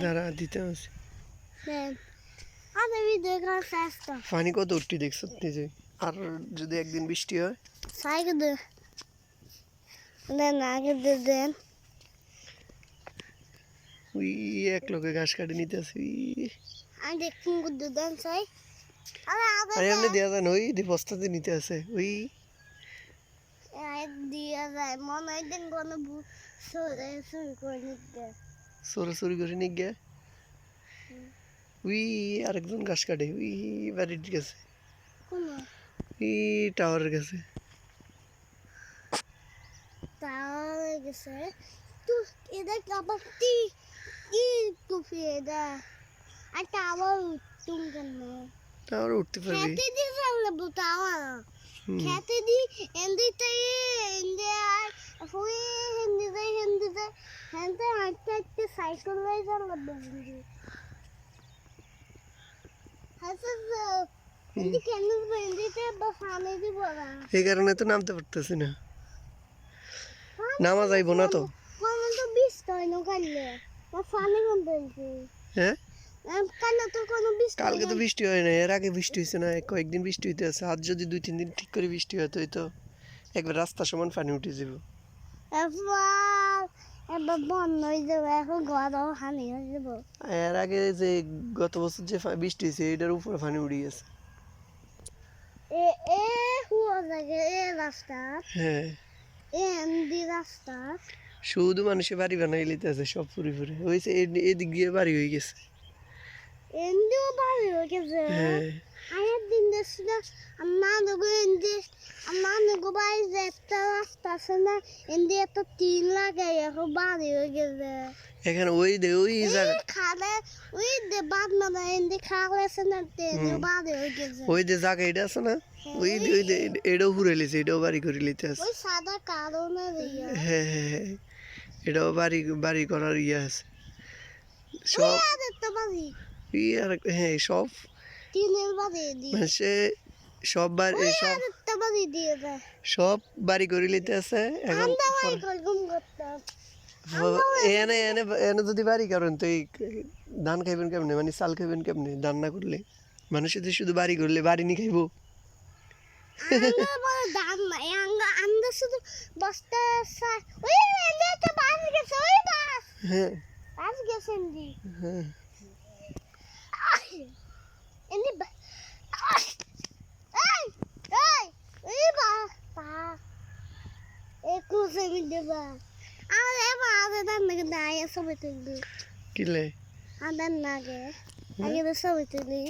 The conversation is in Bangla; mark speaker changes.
Speaker 1: দাঁড়া দিতে আছে পানি কত উঠতি দেখছ নিজে আর যদি একদিন বৃষ্টি হয়?
Speaker 2: সাইকেল দে দেন আগে দে দেন।
Speaker 1: ওই এক লোকে ঘাস কাটে নিতে
Speaker 2: সাই আরে
Speaker 1: এমনি দেওয়া যায় না ওই দি বস্তাতে নিতে আছে ওই।
Speaker 2: দিয়া যায় মনে হয় দিন কোনো শুরু করে নিতে।
Speaker 1: সরে সরি করে নিয়ে গিয়ে। উই আরেকজন ঘাস কাটে। উই বাড়ির গেছে। ওই টাওয়ারের কাছে
Speaker 2: তাহলে গেছে। তো এটা আবার কি টুপি এটা আর টাওয়ার উঠতুম কেন?
Speaker 1: টাওয়ার উঠতে পারবি
Speaker 2: খেতে দিয়ে ফেললে টাওয়ার। খেতে দি এন্দিতে এন্দি আর হুই হিন্দিতে হিন্দিতে হেনতে হাঁটতে হাঁটতে সাইকেল না
Speaker 1: এই কারণে তো নামতে পারতেছি না নামা যাইব না তো কালকে তো বৃষ্টি হয় না এর আগে বৃষ্টি হয়েছে না কয়েকদিন বৃষ্টি হইতে আছে আজ যদি দুই তিন দিন ঠিক করে বৃষ্টি হয় তো তো একবার রাস্তা সমান পানি উঠে যাব
Speaker 2: এবার বন্ধ হয়ে যাবে এখন হানি হয়ে যাব
Speaker 1: এর আগে যে গত বছর যে বৃষ্টি হয়েছে এটার উপরে পানি উঠে গেছে।
Speaker 2: এ এ হুয়া লাগে এ রাস্তা।
Speaker 1: হ্যাঁ।
Speaker 2: রাস্তা।
Speaker 1: শুধু মানুষে বাড়ি বানাই লিতে আছে সব ফুরে ফুরে হয়েছে এদিক দিয়ে বাড়ি হয়ে গেছে।
Speaker 2: এমডিও বাড়ি হয়ে গেছে।
Speaker 1: হ্যাঁ।
Speaker 2: দেখছিল আমার নগো এমডি আমার নগো বাড়ি যে একটা রাস্তা আছে না এমডি টিন লাগাই এখন বাড়ি হয়ে গেছে
Speaker 1: এখানে ওই দে ওই জায়গা
Speaker 2: খালে ওই যে বাদ মানে এমডি খালে আছে না টেনে বাড়ি গেছে
Speaker 1: ওই যে জায়গা এটা আছে না ওই দে- ওই দে এটাও ঘুরে লিছে এটাও বাড়ি করে লিতে আছে
Speaker 2: ওই সাদা কারণে দিয়ে
Speaker 1: হ্যাঁ হ্যাঁ এটাও বাড়ি বাড়ি করার ইয়ে আছে সব
Speaker 2: আর
Speaker 1: হ্যাঁ সব সব বাড়ি
Speaker 2: বাড়ি
Speaker 1: লিতে আছে এখন এনে এনে এনে যদি বাড়ি তো ধান খাইবেন কেমনে? মানে চাল খাইবেন কেমনে ধান না করলে? মানুষ যদি শুধু বাড়ি করলে বাড়ি নি খাইবো?
Speaker 2: আমরা বড় দাম নাই আমরা আমরা শুধু বস্তা সা- ওই এনে একটা বাস গেছে ওই বাস
Speaker 1: হ্যাঁ
Speaker 2: বাস গেছে এমনি
Speaker 1: হ্যাঁ
Speaker 2: এমনি বা- এই এই ওই বাস বাস একুশ এমনি দেবা আর এবার আগে দাম নাকি দাঁড়িয়ে ছবি তুলবি
Speaker 1: কিলে
Speaker 2: আদার নাগে আগে তো ছবি তুলি